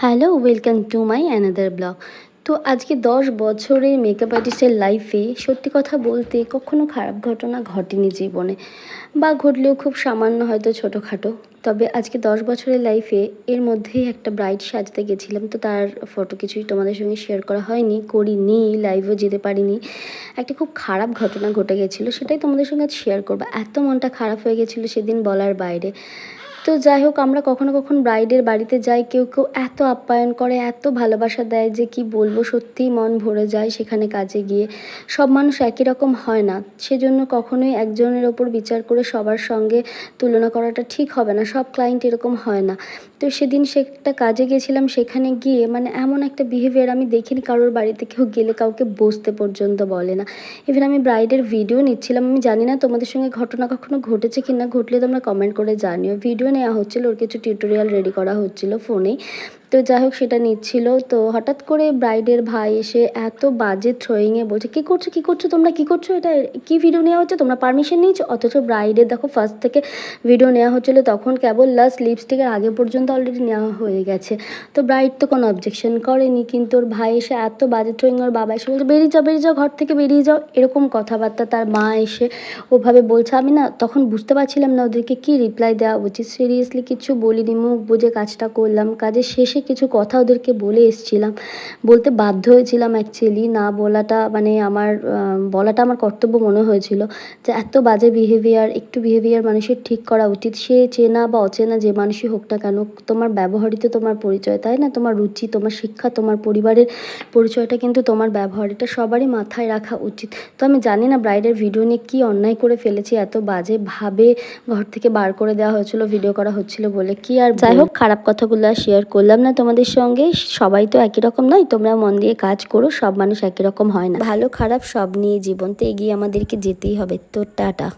Hello, welcome to my another blog. তো আজকে দশ বছরের মেকআপ আর্টিস্টের লাইফে সত্যি কথা বলতে কখনো খারাপ ঘটনা ঘটেনি জীবনে। বা ঘটলেও খুব সামান্য হয়তো ছোটোখাটো। তবে আজকে দশ বছরের লাইফে এর মধ্যেই একটা ব্রাইড সাজতে গেছিলাম। তো তার ফটো কিছুই তোমাদের সঙ্গে শেয়ার করা হয়নি, করিনি লাইভও যেতে পারিনি। একটা খুব খারাপ ঘটনা ঘটে গেছিল, সেটাই তোমাদের সঙ্গে আজ শেয়ার করব। এত মনটা খারাপ হয়ে গেছিল সেদিন বলার বাইরে। তো যাই হোক, আমরা কখনো কখনো ব্রাইডের বাড়িতে যাই, কেউ কেউ এত আপ্যায়ন করে, এত ভালোবাসা দেয় যে কি বলব সত্যিই মন ভরে যায় সেখানে কাজে গিয়ে। সব মানুষ একই রকম হয় না, সেজন্য কখনোই একজনের ওপর বিচার করে সবার সঙ্গে তুলনা করাটা ঠিক হবে না, সব ক্লায়েন্ট এরকম হয় না। তো সেদিন সে একটা কাজে গেছিলাম সেখানে গিয়ে মানে এমন একটা বিহেভিয়ার আমি দেখিনি, কারোর বাড়িতে কেউ গেলে কাউকে বসতে পর্যন্ত বলে না। ইভেন আমি ব্রাইডের ভিডিও নিচ্ছিলাম, আমি জানি না তোমাদের সঙ্গে ঘটনা কখনো ঘটেছে কি না ঘটলে তোমরা কমেন্ট করে জানিও। ভিডিও নেওয়া হচ্ছিল। ওর কিছু টিউটোরিয়াল রেডি করা হচ্ছিল ফোনেই তো যাই হোক, সেটা নিচ্ছিল। তো হঠাৎ করে ব্রাইডের ভাই এসে এত বাজে থ্রোয়িংয়ে বলছে, কী করছ কী করছ? তোমরা কী করছ? এটা কী ভিডিও নেওয়া হচ্ছে? তোমরা পারমিশন নিয়েছো? অথচ ব্রাইডের দেখো ফার্স্ট থেকে ভিডিও নেওয়া হচ্ছিল, তখন কেবল লাস্ট লিপস্টিকের আগে পর্যন্ত অলরেডি নেওয়া হয়ে গেছে। তো ব্রাইড তো কোনো অবজেকশন করেনি, কিন্তু ওর ভাই এসে এত বাজে থ্রোয়িং ওর বাবা এসে বলছে, বেরিয়ে যাও বেরিয়ে যাও, ঘর থেকে বেরিয়ে যাও। এরকম কথাবার্তা তার মা এসে ওভাবে বলছে। আমি না তখন বুঝতে পারছিলাম না ওদেরকে কী রিপ্লাই দেওয়া উচিত। সিরিয়াসলি কিছু বলিনি, মুখ বুঝে কাজটা করলাম। কাজের শেষে কিছু কথা ওদেরকে বলে এসছিলাম। বলতে বাধ্য হয়েছিলাম অ্যাকচুয়ালি না বলাটা মানে আমার বলাটা আমার কর্তব্য মনে হয়েছিল যে এত বাজে বিহেভিয়ার একটু বিহেভিয়ার মানুষের ঠিক করা উচিত। সে চেনা বা অচেনা যে মানুষই হোক না কেন তোমার ব্যবহারই তো তোমার পরিচয় তাই না? তোমার রুচি তোমার শিক্ষা তোমার পরিবারের পরিচয়টা কিন্তু তোমার ব্যবহার এটা সবারই মাথায় রাখা উচিত। তো আমি জানি না ব্রাইডের ভিডিও নিয়ে কী অন্যায় করে ফেলেছি এত বাজে ভাবে ঘর থেকে বার করে দেওয়া হয়েছিল ভিডিও করা হচ্ছিল বলে। কি আর যাই হোক খারাপ কথাগুলো আর শেয়ার করলাম না তোমাদের সঙ্গে? সবাই তো একই রকম নয়। তোমরা মন দিয়ে কাজ করো, সব মানুষ একই রকম হয় না। ভালো খারাপ সব নিয়ে জীবনতে এগিয়ে আমাদেরকে যেতেই হবে। তো টাটা।